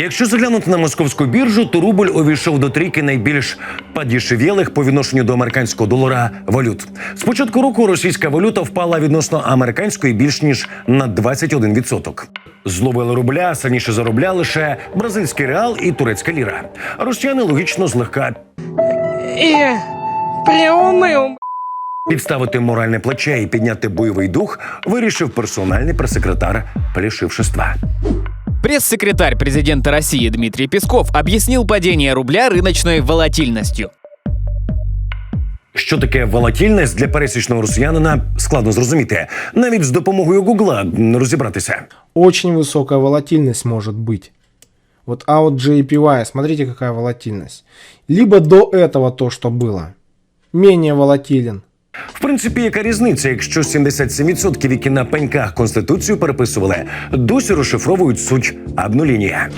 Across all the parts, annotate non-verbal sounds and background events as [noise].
Якщо заглянути на московську біржу, то рубль увійшов до трійки найбільш подешевілих по відношенню до американського долара валют. З початку року російська валюта впала відносно американської більш ніж на 21%. Зловили рубля сильніше заробляли лише бразильський реал і турецька ліра. Росіяни логічно злегка І приунив. підставити моральне плече і підняти бойовий дух вирішив персональний прес-секретар Плешившества. Пресс-секретарь президента России Дмитрий Песков объяснил падение рубля рыночной волатильностью. Що таке волатільність для пересічного росіянина складно зрозуміти. Навіть з допомогою Гугла не розібратися. Очень высокая волатильность может быть. Вот а вот JPY, смотрите какая волатильность. Либо до этого то, что было, менее волатилен. В принципі, яка різниця, якщо 77%, які на пеньках конституцію переписували, досі розшифровують суть обнуління.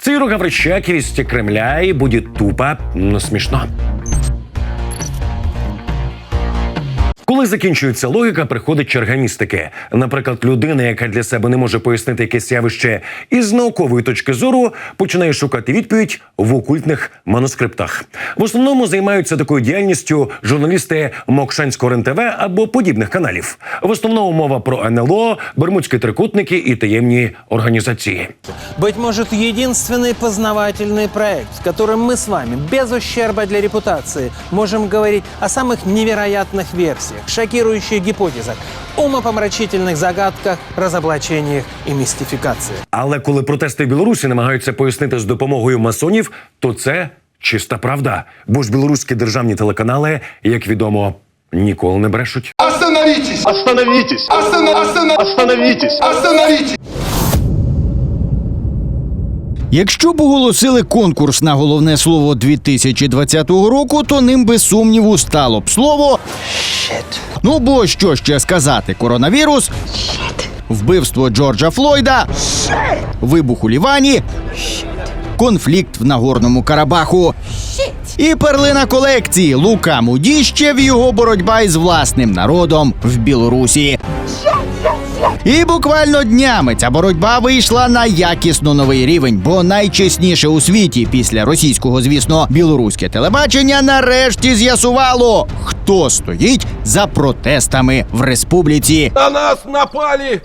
Цей рогаврищак вісті Кремля і буде тупо, ну смішно. Коли закінчується логіка, приходить черга містики. Наприклад, людина, яка для себе не може пояснити якесь явище із наукової точки зору, починає шукати відповідь в окультних манускриптах. В основному займаються такою діяльністю журналісти Мокшанського РЕН-ТВ або подібних каналів. В основному мова про НЛО, бермудські трикутники і таємні організації. Быть может, единственный познавательный проект, в котором мы с вами, без ущерба для репутации, можем говорить о самых невероятных версиях, шокирующих гипотезах, умопомрачительных загадках, разоблачениях и мистификации. Але коли протести в Білорусі намагаються пояснити з допомогою масонів, то це чиста правда. Бо ж білоруські державні телеканали, як відомо, ніколи не брешуть. Остановитесь! Остановитесь! Останов... Останов... Остановитесь! Якщо б оголосили конкурс на головне слово 2020 року, то ним без сумніву стало б слово Ну бо що ще сказати? Коронавірус, вбивство Джорджа Флойда, вибух у Лівані, конфлікт в Нагорному Карабаху. І перлина колекції Лука Мудіщев його боротьба із власним народом в Білорусі. І буквально днями ця боротьба вийшла на якісно новий рівень, бо найчесніше у світі після російського, звісно, білоруське телебачення нарешті з'ясувало, хто стоїть за протестами в республіці. На нас напали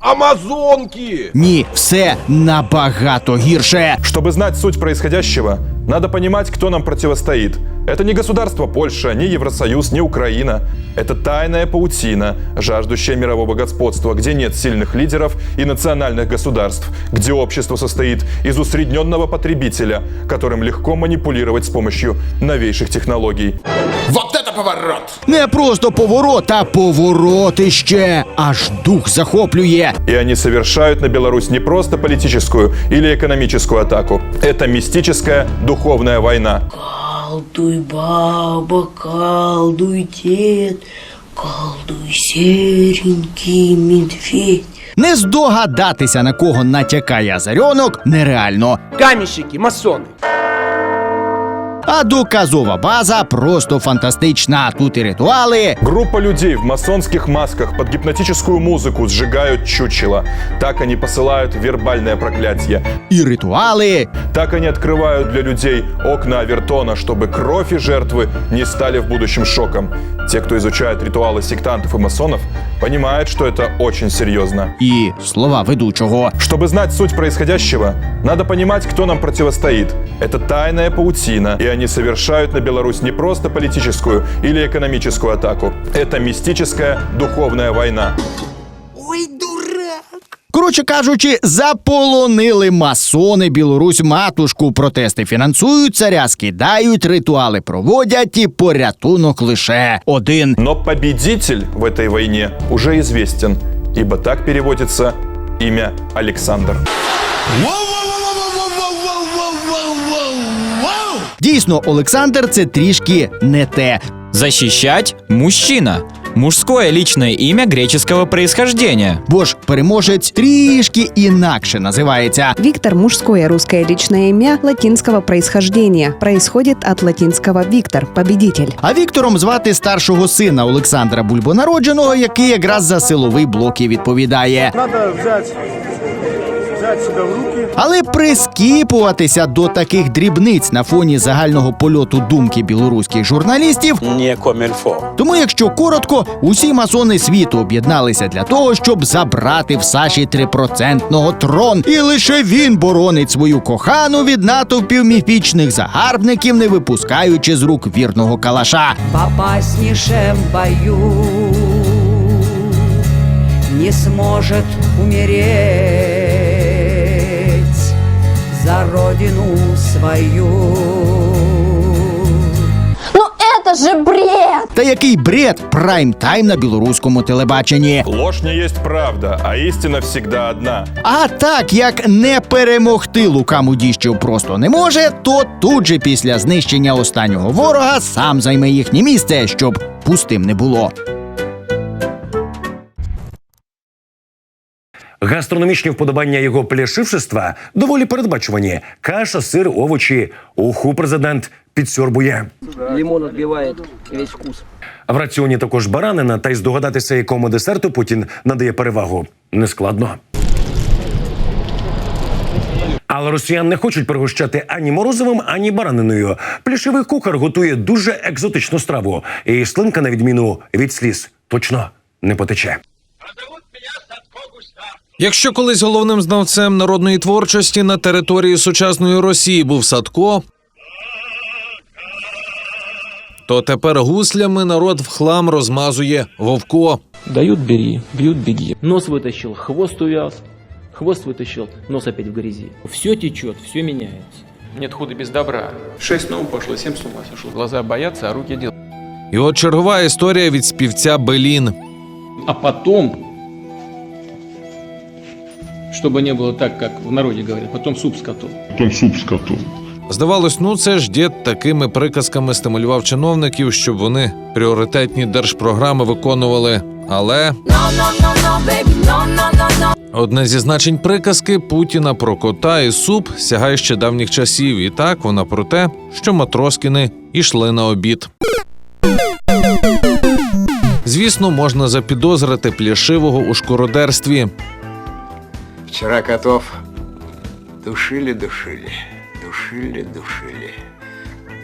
амазонки! Ні, все набагато гірше. Чтобы знать суть происходящего, надо понимать, кто нам противостоит. Это не государство Польша, не Евросоюз, не Украина. Это тайная паутина, жаждущая мирового господства, где нет сильных лидеров и национальных государств, где общество состоит из усредненного потребителя, которым легко манипулировать с помощью новейших технологий. Вот это поворот! Не просто поворот, а поворотище. Аж дух захоплює. И они совершают на Беларусь не просто политическую или экономическую атаку. Это мистическая духовная война. Колдуй, баба, колдуй, дед, колдуй, серенький медведь. Не здогадатися, на кого натякає Азарьонок, нереально. Каменщики, масони. А доказова база просто фантастична. Тут і ритуали, Группа людей в масонских масках под гипнотическую музыку сжигают чучело. Так они посылают вербальное проклятие. і ритуали, Так они открывают для людей окна Авертона, чтобы кровь и жертвы не стали в будущем шоком. Те, кто изучает ритуалы сектантов и масонов, понимают, что это очень серьезно. і слова ведучого. Чтобы знать суть происходящего, надо понимать, кто нам противостоит. Это тайная паутина, и они совершают на Беларусь не просто политическую или экономическую атаку. Это мистическая духовная война. Коротше кажучи, заполонили масони Білорусь матушку. Протести фінансують, царя скидають, ритуали проводять і порятунок лише один. Но победитель в этой войне уже известен, ибо так переводится имя Александр. Дійсно, Олександр це трішки не те. Защищать мужчина. Мужское личное имя греческого происхождения. Бо ж переможець трішки інакше називається. Виктор – мужское русское личное имя латинского происхождения. Происходит от латинского «Виктор» – победитель. А Віктором звати старшого сина Олександра Бульбонародженого, який якраз за силовий блок і відповідає. Надо взять, взять Але прискіпуватися до таких дрібниць на фоні загального польоту думки білоруських журналістів Не комильфо. Тому, якщо коротко, усі масони світу об'єдналися для того, щоб забрати в Саші трипроцентного трон, і лише він боронить свою кохану від натовпів міфічних загарбників, не випускаючи з рук вірного калаша. В опаснейшем бою не сможет умереть за родину свою. Ну это же бред! Та який бред прайм-тайм на білоруському телебаченні. Ложь не есть правда, а истина всегда одна. А так як не перемогти Лука Мудіщев просто не може, то тут же після знищення останнього ворога сам займе їхнє місце, щоб пустим не було. Гастрономічні вподобання його пляшившества доволі передбачувані. Каша, сир, овочі. Уху президент підсьорбує. Лимон отбивает весь вкус. В раціоні також баранина, та й здогадатися, якому десерту Путін надає перевагу. Нескладно. Але росіян не хочуть пригощати ані морозивом, ані бараниною. Плішивий кухар готує дуже екзотичну страву, і слинка, на відміну від сліз, точно не потече. Якщо колись головним знавцем народної творчості на території сучасної Росії був Садко, то тепер гуслями народ в хлам розмазує Вовко. Дают бери, бьют беги. Нос вытащил, хвост увяз. Хвост вытащил, нос опять в грязи. Все течет, все меняется. Нет худа без добра. Шесть новым пошло, семь с ума сошел. Глаза боятся, а руки делают. І от чергова історія від співця Белін. А потом, чтобы не было так, как в народе говорят, потом суп с котом. Здавалось, ну це ж дід такими приказками стимулював чиновників, щоб вони пріоритетні держпрограми виконували. Але одне зі значень приказки Путіна про кота і суп сягає ще давніх часів, і так вона про те, що Матроскіни йшли на обід. Звісно, можна запідозрити плішивого у шкуродерстві. Вчера котов душили, душили, душили, душили,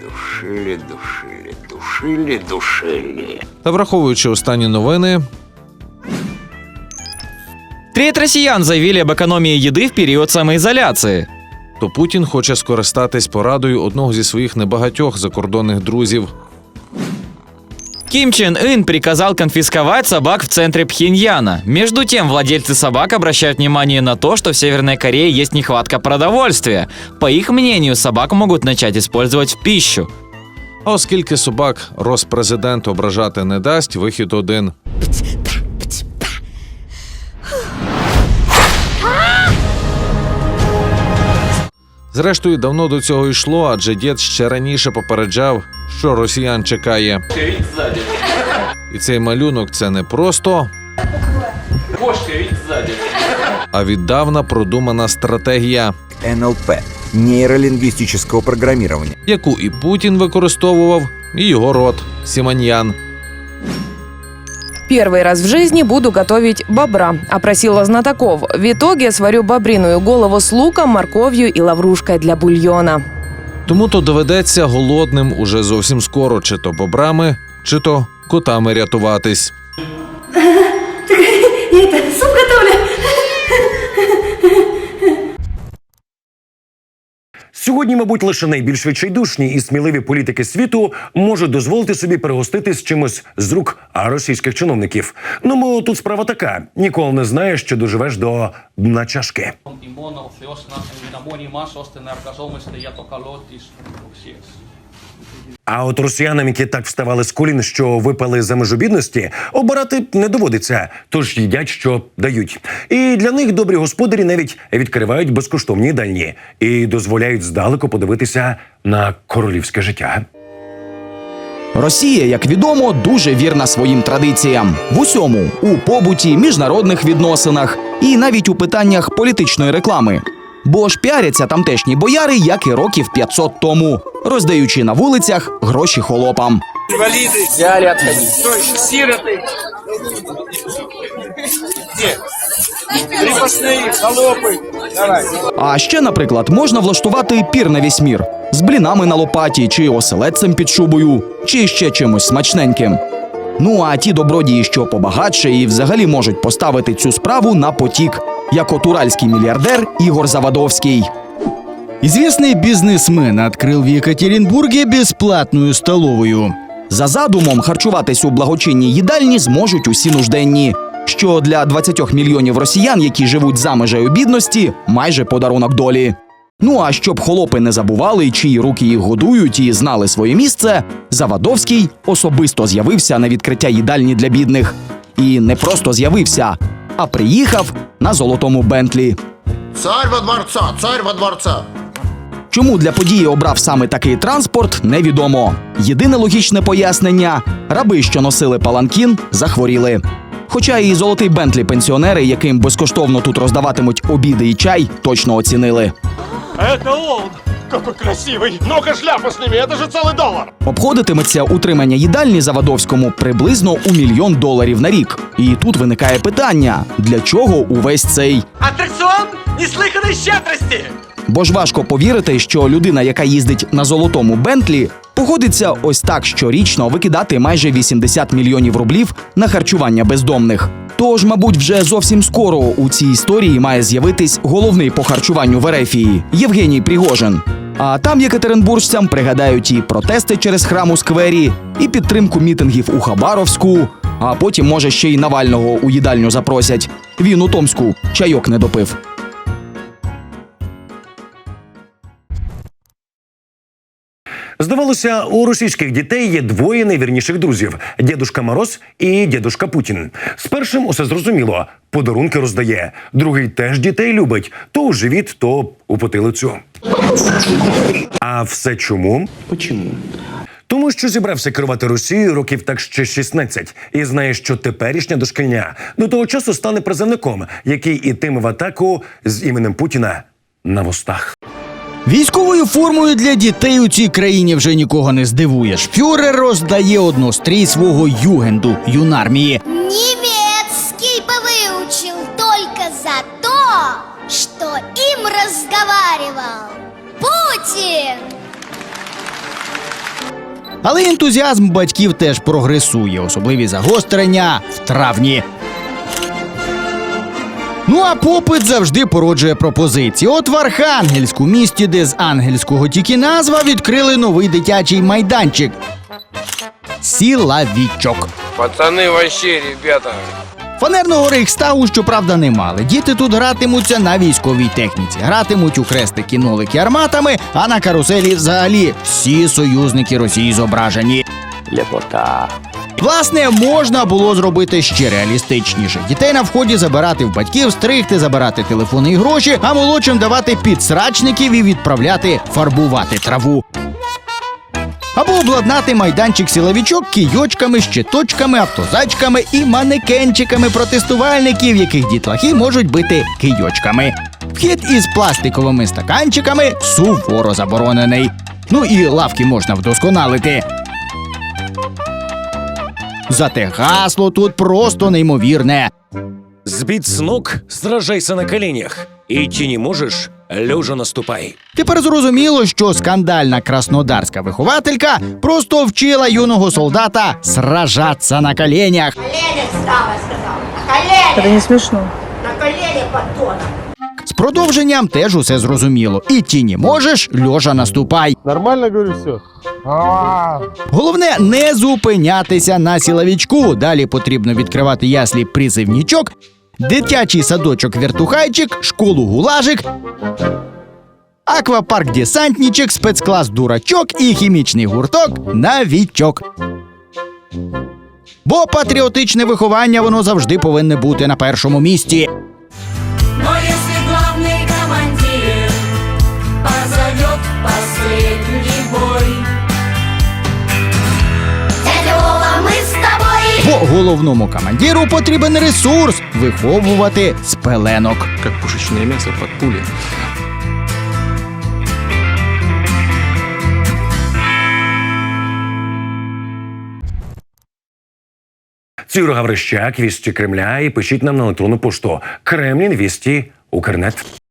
душили, душили, душили, душили. Та враховуючи останні новини, Треть россиян заявили об экономии еды в период самоизоляции. то Путін хоче скористатись порадою одного зі своїх небагатьох закордонних друзів. Ким Чен Ын приказал конфисковать собак в центре Пхеньяна. Между тем, владельцы собак обращают внимание на то, что в Северной Корее есть нехватка продовольствия. По их мнению, собак могут начать использовать в пищу. А оскільки собак розпрезидент ображати не дасть, вихід один. Зрештою, давно до цього йшло, адже дід ще раніше попереджав, що росіян чекає. І цей малюнок це не просто, а віддавна продумана стратегія, НЛП. Нейролингвистического программирования. яку і Путін використовував, і його род Сіманьян. Первый раз в жизни буду готовить бобра, опросила знатоков. В итоге сварю бобриную голову с луком, морковью и лаврушкой для бульона. Тому то доведеться голодним уже зовсім скоро, чи то бобрами, чи то котами рятуватись. [laughs] Сьогодні, мабуть, лише найбільш відчайдушні і сміливі політики світу можуть дозволити собі перегоститись чимось з рук російських чиновників. Ну, мо тут справа така: ніколи не знаєш, що доживеш до дна чашки. А от росіянам, які так вставали з колін, що випали за межу бідності, обирати не доводиться, тож їдять, що дають. І для них добрі господарі навіть відкривають безкоштовні дальні і дозволяють здалеку подивитися на королівське життя. Росія, як відомо, дуже вірна своїм традиціям в усьому у побуті, міжнародних відносинах і навіть у питаннях політичної реклами. Бо ж піаряться тамтешні бояри, як і років 500 тому, роздаючи на вулицях гроші холопам. А ще, наприклад, можна влаштувати пір на весь мір. З блінами на лопаті, чи оселедцем під шубою, чи ще чимось смачненьким. Ну а ті добродії, що побагатше, і взагалі можуть поставити цю справу на потік, як от уральський мільярдер Ігор Завадовський. Известный бизнесмен открыл в Екатеринбурге бесплатную столовую. За задумом харчуватись у благочинній їдальні зможуть усі нужденні. Що для 20 мільйонів росіян, які живуть за межею бідності, майже подарунок долі. Ну а щоб холопи не забували, чиї руки їх годують і знали своє місце, Завадовський особисто з'явився на відкриття їдальні для бідних. І не просто з'явився, а приїхав на золотому Бентлі. Царь во дворца, царь во дворца. Чому для події обрав саме такий транспорт, невідомо. Єдине логічне пояснення: раби, що носили паланкін, захворіли. Хоча і золотий Бентлі пенсіонери, яким безкоштовно тут роздаватимуть обіди і чай, точно оцінили. Это он! Какой красивый! Ну-ка шляпу сними, это же целый доллар! Обходитиметься утримання їдальні Завадовському приблизно у мільйон доларів на рік. І тут виникає питання: для чого увесь цей? Аттракцион неслыханной щедрости! Бо ж важко повірити, що людина, яка їздить на золотому Бентлі, погодиться ось так щорічно викидати майже 80 мільйонів рублів на харчування бездомних. Тож, мабуть, вже зовсім скоро у цій історії має з'явитись головний по харчуванню в Ерефії Євгеній Пригожин. А там єкатеринбуржцям пригадають і протести через храм у сквері, і підтримку мітингів у Хабаровську. А потім, може, ще й Навального у їдальню запросять. Він у Томську чайок не допив. Здавалося, у російських дітей є двоє найвірніших друзів: дідушка Мороз і дідушка Путін. З першим усе зрозуміло. Подарунки роздає. Другий теж дітей любить то у живіт, то у потилицю. А все чому? Почему? Тому що зібрався керувати Росією років так ще 16 і знає, що теперішня дошкільня до того часу стане призовником, який ітиме в атаку з іменем Путіна на вустах. Військовою формою для дітей у цій країні вже нікого не здивуєш. Фюрер роздає однострій свого югенду юнармії. Немецкий бы выучил только за то, что им разговаривал Путин. Але ентузіазм батьків теж прогресує, особливі загострення в травні. Ну а попит завжди породжує пропозиції. От в Архангельську, місті, де з ангельського тільки назва, відкрили новий дитячий майданчик. Сілавічок. Пацаны вообще, ребята! Фанерного рейхстагу, щоправда, не мали. Діти тут гратимуться на військовій техніці, гратимуть у хрестики нолики арматами, а на каруселі взагалі всі союзники Росії зображені. Лепота. Власне, можна було зробити ще реалістичніше. Дітей на вході забирати в батьків, стригти, забирати телефони і гроші, а молодшим давати підсрачників і відправляти фарбувати траву. Або обладнати майданчик силовичок кійочками, щиточками, автозачками і манекенчиками протестувальників, яких дітлахи можуть бити кийочками. Вхід із пластиковими стаканчиками суворо заборонений. Ну і лавки можна вдосконалити. Зате гасло тут просто неймовірне. З ног, сражайся на коленях. Идти не можешь, лежа наступай. Тепер зрозуміло, що скандальна краснодарська вихователька просто вчила юного солдата сражатися на коленях. Колени вставай, сказал. На колени. не смешно. На колени, поддона. З продовженням теж усе зрозуміло. Іти не можеш, льожа наступай. Нормально говорю все? Головне не зупинятися на сіловічку. Далі потрібно відкривати яслі призивнічок, дитячий садочок вертухайчик, школу гулажик. Аквапарк десантнічик, спецклас дурачок і хімічний гурток навічок. Бо патріотичне виховання воно завжди повинне бути на першому місці. Головному командиру потрібен ресурс виховувати з пеленок. Как пушечное мясо под пули. Цюро Гаврищак, вісті Кремля і пишіть нам на електронну пошту Кремлін вісті Укрнет.